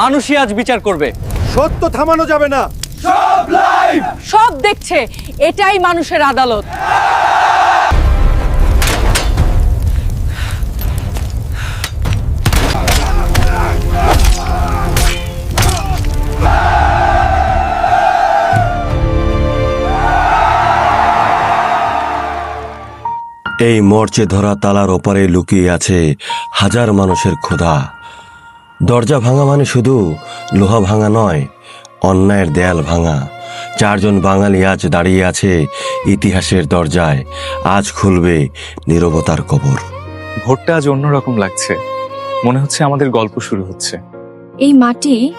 মানুষই আজ বিচার করবে। সত্য থামানো যাবে না। সব লাইভ সব দেখছে এটাই মানুষের আদালত। এই মরচে ধরা তালার ওপারে লুকিয়ে আছে হাজার মানুষের ক্ষুধা। দরজা ভাঙা মানে শুধু লোহা ভাঙা নয় অন্যায়ের দেয়াল ভাঙা। চারজন বাঙালি আজ দাঁড়িয়ে আছে ইতিহাসের দরজায় আজ খুলবে নিরবতার কবর। ভোটটা আজ অন্যরকম লাগছে। মনে হচ্ছে আমাদের গল্প শুরু হচ্ছে। এই মাটি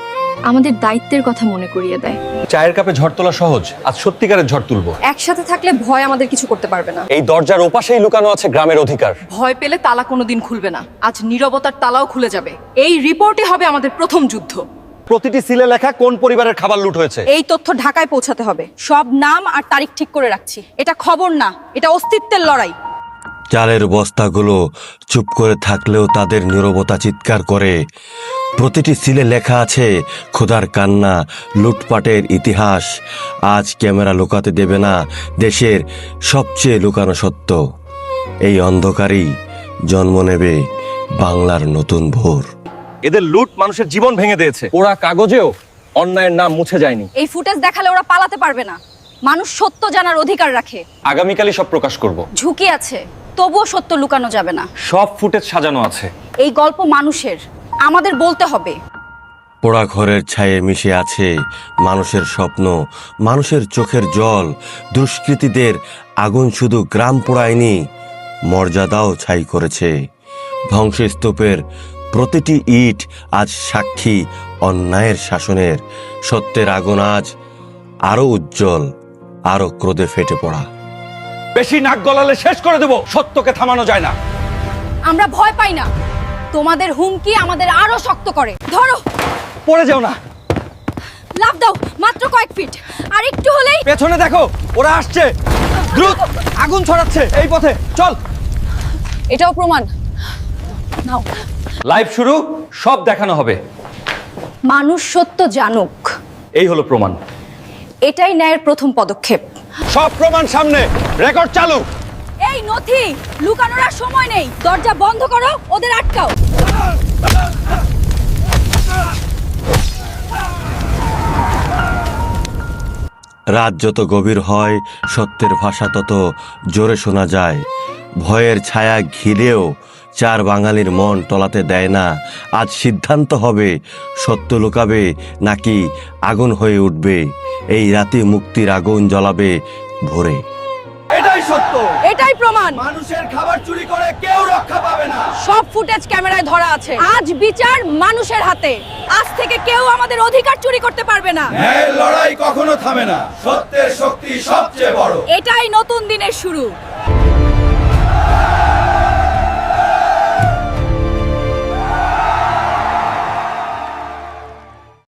আমাদের দায়িত্বের কথা মনে করিয়ে দেয়। চায়ের কাপে ঝড় তোলা সহজ আজ সত্যিকারের ঝড় তুলবো। একসাথে থাকলে ভয় আমাদের কিছু করতে পারবে না। এই দরজার ওপাশেই লুকানো আছে গ্রামের অধিকার। ভয় পেলে তালা কোনোদিন খুলবে না। আজ নীরবতার তালাও খুলে যাবে। এই রিপোর্টই হবে আমাদের প্রথম যুদ্ধ। প্রতিটি সিলে লেখা কোন পরিবারের খাবার লুট হয়েছে? এই তথ্য ঢাকায় পৌঁছাতে হবে। সব নাম আর তারিখ ঠিক করে রাখছি। এটা খবর না এটা অস্তিত্বের লড়াই। চালের বস্তাগুলো চুপ করে থাকলেও তাদের নীরবতা চিৎকার করে। প্রতিটি সিলে লেখা আছে ক্ষুধার কান্না লুটপাটের ইতিহাস আজ ক্যামেরা লুকাতে দেবে না দেশের সবচেয়ে লুকানো সত্য। এই অন্ধকারই জন্ম নেবে বাংলার নতুন ভোর। এদের লুট মানুষের জীবন ভেঙে দিয়েছে। ওরা কাগজেও অন্যায়ের নাম মুছে যায়নি। এই ফুটেজ দেখালে ওরা পালাতে পারবে না। মানুষ সত্য জানার অধিকার রাখে। আগামীকালই সব প্রকাশ করব। ঝুঁকি আছে তবুও সত্য লুকানো যাবে না। সব ফুটেজ সাজানো আছে। এই গল্প মানুষের। আমাদের বলতে হবে। পোড়া ঘরের ছায়ে মিশে আছে মানুষের স্বপ্ন মানুষের চোখের জল দুষ্কৃতীদের আগুন শুধু গ্রাম পোড়ায়নি মর্যাদাও ছাই করেছে। ধ্বংসস্তূপের প্রতিটি ইট আজ সাক্ষী অন্যায়ের শাসনের সত্যের আগুন আজ আরও উজ্জ্বল আরও ক্রোধে ফেটে পড়া। বেশি নাক গলালে শেষ করে দেব সত্যকে থামানো যায় না। আমরা ভয় পাই না। তোমাদের হুমকি আমাদের আরও শক্ত করে। ধরো। পড়ে যাও না। লাভ দাও মাত্র কয়েক ফিট আর একটু হলেই পেছনে দেখো ওরা আসছে। দ্রুত আগুন ছড়াচ্ছে এই পথে। চল। এটাও প্রমাণ। নাও। লাইভ শুরু সব দেখানো হবে। মানুষ সত্য জানুক। এই হলো প্রমাণ। এটাই ন্যায়ের প্রথম পদক্ষেপ। সব প্রমাণ সামনে। রেকর্ড চালু। এই নথি লুকানোর আর সময় নেই। দরজা বন্ধ করো ওদের আটকাও। রাত যত গভীর হয়, সত্যের ভাষা তত জোরে শোনা যায়। ভয়ের ছায়া ঘিরেও চার বাঙালির মন টলাতে দেয় না। আজ সিদ্ধান্ত হবে, সত্য লুকাবে নাকি আগুন হয়ে উঠবে। এই রাতে মুক্তির আগুন জ্বলাবে ভোরে। সত্য। এটাই প্রমাণ। মানুষের খাবার চুরি করে কেউ রক্ষা পাবে না। সব ফুটেজ ক্যামেরায় ধরা আছে। আজ বিচার মানুষের হাতে। আজ থেকে কেউ আমাদের অধিকার চুরি করতে পারবে না। ন্যায়ের লড়াই কখনো থামে না। সত্যের শক্তি সবচেয়ে বড়। এটাই নতুন দিনের শুরু।